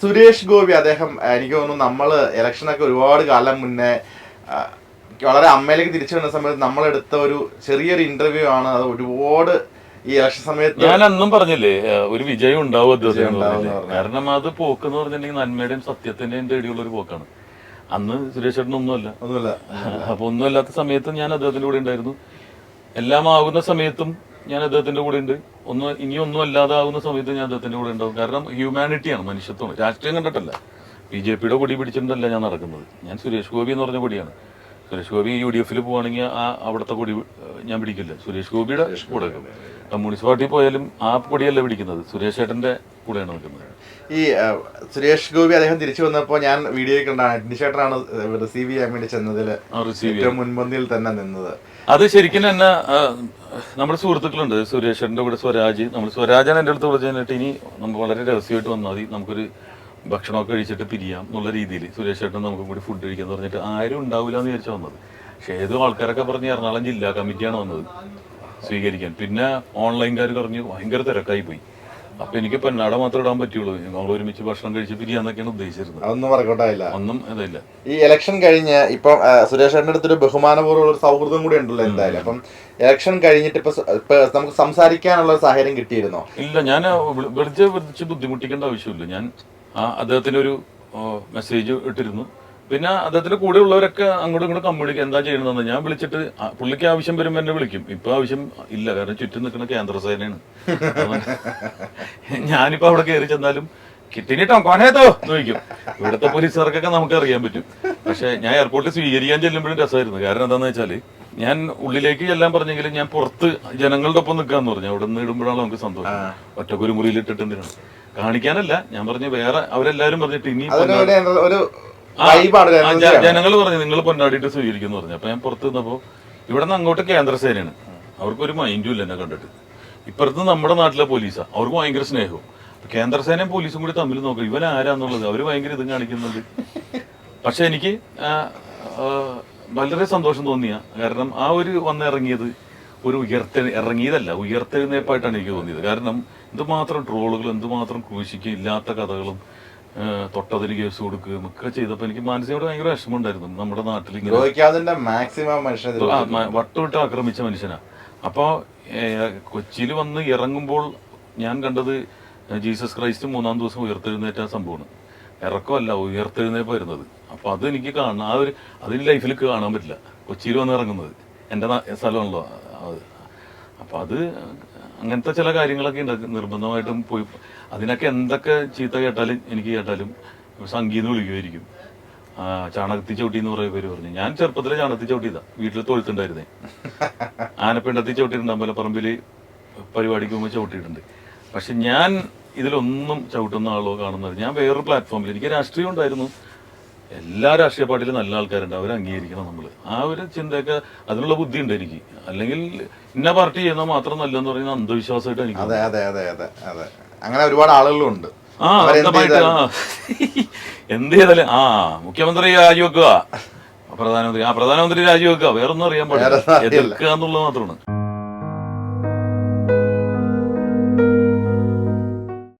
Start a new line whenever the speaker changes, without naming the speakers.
സുരേഷ് ഗോപി അദ്ദേഹം എനിക്ക് തോന്നുന്നു നമ്മൾ ഇലക്ഷനൊക്കെ ഒരുപാട് കാലം മുന്നേ വളരെ അമ്മയിലേക്ക് തിരിച്ചു വന്ന സമയത്ത് നമ്മളെടുത്ത ഒരു ചെറിയൊരു ഇന്റർവ്യൂ ആണ്. അത് ഒരുപാട് ഈ ഇലക്ഷൻ സമയത്ത്
ഞാൻ അന്നും പറഞ്ഞില്ലേ ഒരു വിജയം ഉണ്ടാവും കാരണം അത് പോക്ക് എന്ന് പറഞ്ഞിട്ടുണ്ടെങ്കിൽ നന്മയുടെയും സത്യത്തിന്റെയും തേടിയുള്ള ഒരു പോക്കാണ്. അന്ന് സുരേഷ് ചേട്ടൻ ഒന്നുമല്ല.
ഒന്നുമില്ല.
അപ്പൊ ഒന്നുമല്ലാത്ത സമയത്ത് ഞാൻ അദ്ദേഹത്തിന്റെ കൂടെ ഉണ്ടായിരുന്നു. എല്ലാം ആകുന്ന സമയത്തും ഞാൻ അദ്ദേഹത്തിന്റെ കൂടെ ഉണ്ട്. ഒന്നും ഇനി ഒന്നും അല്ലാതെ ആകുന്ന സമയത്ത് ഞാൻ അദ്ദേഹത്തിന്റെ കൂടെ ഉണ്ടാവും. കാരണം ഹ്യൂമാനിറ്റിയാണ് മനുഷ്യത്വമാണ്. രാഷ്ട്രീയം കണ്ടിട്ടല്ല. ബി ജെ പിയുടെ കൊടി പിടിച്ചിട്ടല്ല ഞാൻ നടക്കുന്നത്. ഞാൻ സുരേഷ് ഗോപി എന്ന് പറഞ്ഞ കൊടിയാണ്. സുരേഷ് ഗോപി യു ഡി എഫിൽ പോവാണെങ്കിൽ ആ അവിടുത്തെ കൊടി ഞാൻ പിടിക്കില്ല. സുരേഷ് ഗോപിയുടെ കൂടെ പാർട്ടി പോയാലും ആ കൊടിയല്ല പിടിക്കുന്നത്. സുരേഷ് ചേട്ടന്റെ കൂടെയാണ് നിൽക്കുന്നത്.
ഈ സുരേഷ് ഗോപി അദ്ദേഹം തിരിച്ചു വന്നപ്പോ ഞാൻ വീഡിയോ കണ്ടാണ് അഡ്മിനിസ്ട്രേറ്ററാണ് റിസീവ് ചെയ്യാൻ വേണ്ടി ചെന്നതിൽ
ആ
ഏറ്റവും മുൻപന്തിയിൽ തന്നെ നിന്നത്.
അത് ശരിക്കും തന്നെ നമ്മുടെ സുഹൃത്തുക്കളുണ്ട്. സുരേഷന്റെ കൂടെ സ്വരാജ്. നമ്മൾ സ്വരാജാണ് എന്റെ അടുത്ത് കഴിഞ്ഞിട്ട് ഇനി നമുക്ക് വളരെ രഹസ്യമായിട്ട് വന്നാൽ മതി. നമുക്കൊരു ഭക്ഷണമൊക്കെ കഴിച്ചിട്ട് പിരിയാം എന്നുള്ള രീതിയിൽ സുരേഷ് ചേട്ടൻ നമുക്ക് കൂടി ഫുഡ് കഴിക്കാന്ന് പറഞ്ഞിട്ട് ആരും ഉണ്ടാവില്ല എന്ന് വിചാരിച്ചാൽ വന്നത്. പക്ഷേ ഏതോ ആൾക്കാരൊക്കെ പറഞ്ഞ് എറണാകുളം ജില്ലാ കമ്മിറ്റിയാണ് വന്നത്. സ്വീകരിക്കാൻ. പിന്നെ ഓൺലൈൻകാർ പറഞ്ഞു ഭയങ്കര തിരക്കായി പോയി. അപ്പൊ എനിക്ക് പെണ്ണാട മാത്രം ഇടാൻ പറ്റുള്ളൂ. ഞങ്ങൾ ഒരുമിച്ച് ഭക്ഷണം കഴിച്ച് പിരിയാന്നൊക്കെയാണ് ഉദ്ദേശിച്ചിരുന്നത്.
അതൊന്നും വർക്കൗട്ടായില്ല
ഒന്നും ഇതില്ല.
ഈ ഇലക്ഷൻ കഴിഞ്ഞ് ഇപ്പം സുരേഷ് ചേട്ടന്റെ അടുത്തൊരു ബഹുമാനപൂർവമുള്ള ഒരു സൗഹൃദം കൂടി ഉണ്ടല്ലോ എന്തായാലും. അപ്പം ഇലക്ഷൻ കഴിഞ്ഞിട്ട് ഇപ്പൊ നമുക്ക് സംസാരിക്കാനുള്ള സാഹചര്യം കിട്ടിയിരുന്നോ?
ഇല്ല ഞാൻ വെറുതെ വിളിച്ച് വിളിച്ച് ബുദ്ധിമുട്ടിക്കേണ്ട ആവശ്യമില്ല. ഞാൻ അദ്ദേഹത്തിന് ഒരു മെസ്സേജ് ഇട്ടിരുന്നു. പിന്നെ അദ്ദേഹത്തിന്റെ കൂടെ ഉള്ളവരൊക്കെ അങ്ങോട്ടും ഇങ്ങോട്ടും കമ്മ്യൂണിക്കേറ്റ് എന്താ ചെയ്യണമെന്ന് ഞാൻ വിളിച്ചിട്ട് പുള്ളിക്ക് ആവശ്യം വരുമ്പോൾ എന്നെ വിളിക്കും. ഇപ്പൊ ആവശ്യം ഇല്ല കാരണം ചുറ്റും നിൽക്കുന്ന കേന്ദ്രസേനയാണ് ഞാനിപ്പോ അവിടെ കയറി ചെന്നാലും കിട്ടിനിട്ടോ കോനേത്തോ എന്ന് ചോദിക്കും ഇവിടുത്തെ പോലീസുകാർക്കൊക്കെ നമുക്ക് അറിയാൻ പറ്റും. പക്ഷെ ഞാൻ എയർപോർട്ടിൽ സ്വീകരിക്കാൻ ചെല്ലുമ്പോഴും രസമായിരുന്നു. കാരണം എന്താന്ന് വെച്ചാൽ ഞാൻ ഉള്ളിലേക്ക് എല്ലാം പറഞ്ഞെങ്കിലും ഞാൻ പുറത്ത് ജനങ്ങളുടെ ഒപ്പം നിൽക്കാന്ന് പറഞ്ഞു. അവിടെ നിന്ന് ഇടുമ്പോഴാണ് നമുക്ക് സന്തോഷം. ഒറ്റക്കൊരു മുറിയിൽ ഇട്ടിട്ട് എന്തിനാണ്? കാണിക്കാനല്ല. ഞാൻ പറഞ്ഞു വേറെ അവരെല്ലാരും പറഞ്ഞിട്ട് ഇനി
ഒരു
ജനങ്ങൾ പറഞ്ഞു നിങ്ങൾ പൊന്നാടിയിട്ട് സ്വീകരിക്കുന്നു പറഞ്ഞു. അപ്പൊ ഞാൻ പുറത്ത് നിന്നപ്പോ ഇവിടെ നിന്ന് അങ്ങോട്ട് കേന്ദ്രസേനയാണ് അവർക്കൊരു മൈൻഡും ഇല്ല എന്നെ കണ്ടിട്ട്. ഇപ്പുറത്ത് നമ്മുടെ നാട്ടിലെ പോലീസാ. അവർക്ക് ഭയങ്കര സ്നേഹവും. കേന്ദ്രസേനയും പോലീസും കൂടി തമ്മിൽ നോക്കുക ഇവൻ ആരാന്നുള്ളത്? അവർ ഭയങ്കര ഇതും കാണിക്കുന്നുണ്ട്. പക്ഷെ എനിക്ക് വളരെ സന്തോഷം തോന്നിയ കാരണം ആ ഒരു വന്നിറങ്ങിയത് ഒരു ഉയർത്തെ ഇറങ്ങിയതല്ല ഉയർത്തെഴുന്നേപ്പായിട്ടാണ് എനിക്ക് തോന്നിയത്. കാരണം എന്തുമാത്രം ട്രോളുകൾ എന്തുമാത്രം ക്രൂശിക്കും ഇല്ലാത്ത കഥകളും തൊട്ടതിന് കേസ് കൊടുക്കുകയും ഒക്കെ ചെയ്തപ്പോൾ എനിക്ക് മാനസികമായിട്ട് ഭയങ്കര വിഷമമുണ്ടായിരുന്നു. നമ്മുടെ നാട്ടിൽ ഇങ്ങനെ
മാക്സിമം
വട്ടുവിട്ട് ആക്രമിച്ച മനുഷ്യനാ. അപ്പോ കൊച്ചിയിൽ വന്ന് ഇറങ്ങുമ്പോൾ ഞാൻ കണ്ടത് ജീസസ് ക്രൈസ്റ്റ് മൂന്നാം ദിവസം ഉയർത്തെഴുന്നേറ്റ സംഭവമാണ്. ഇറക്കമല്ല ഉയർത്തെഴുന്നേപ്പ് വരുന്നത് അപ്പൊ അത് എനിക്ക് കാണാൻ ആ ഒരു അതിന് ലൈഫിൽ കാണാൻ പറ്റില്ല. കൊച്ചിയിൽ വന്ന് ഇറങ്ങുന്നത്. എന്റെ നാ- സ്ഥലമാണല്ലോ അത്. അപ്പൊ അത് അങ്ങനത്തെ ചില കാര്യങ്ങളൊക്കെ ഉണ്ട്. നിർബന്ധമായിട്ടും പോയി അതിനൊക്കെ എന്തൊക്കെ ചീത്ത കേട്ടാലും എനിക്ക് കേട്ടാലും സംഗീതം വിളിക്കുമായിരിക്കും. ചാണകത്തി ചവിട്ടി എന്ന് പറയുന്ന പേര് പറഞ്ഞു. ഞാൻ ചെറുപ്പത്തിലെ ചാണകത്തി ചവിട്ടിയതാ. വീട്ടിൽ തൊഴുത്തുണ്ടായിരുന്നേ. ആനപ്പിണ്ടത്തി ചവിട്ടിയിട്ടുണ്ട്. അമ്പലപ്പറമ്പിൽ പരിപാടിക്ക് പോകുമ്പോൾ ചവിട്ടിയിട്ടുണ്ട്. പക്ഷെ ഞാൻ ഇതിലൊന്നും ചവിട്ടുന്ന ആളോ കാണുന്നത് ഞാൻ വേറൊരു പ്ലാറ്റ്ഫോമിൽ എനിക്ക് രാഷ്ട്രീയം ഉണ്ടായിരുന്നു. എല്ലാ രാഷ്ട്രീയ പാർട്ടിയിലും നല്ല ആൾക്കാരുണ്ട്. അവരെ അംഗീകരിക്കണം നമ്മൾ ആ ഒരു ചിന്തയൊക്കെ അതിനുള്ള ബുദ്ധി ഉണ്ട് എനിക്ക്. അല്ലെങ്കിൽ ഇന്ന പാർട്ടി ചെയ്യുന്ന മാത്രം നല്ലതെന്ന് പറയുന്ന അന്ധവിശ്വാസമായിട്ട് എനിക്ക്
അതെ അതെ അതെ അതെ അതെ. അങ്ങനെ ഒരുപാട് ആളുകളും ഉണ്ട്
ആ അന്ധമായിട്ട് ആ. എന്ത് ചെയ്താലും ആ മുഖ്യമന്ത്രി രാജിവെക്കുക. പ്രധാനമന്ത്രി ആ പ്രധാനമന്ത്രി രാജിവെക്കുക. വേറൊന്നും അറിയാൻ പാടില്ല. എതിർക്കുക എന്നുള്ളത് മാത്രമാണ്.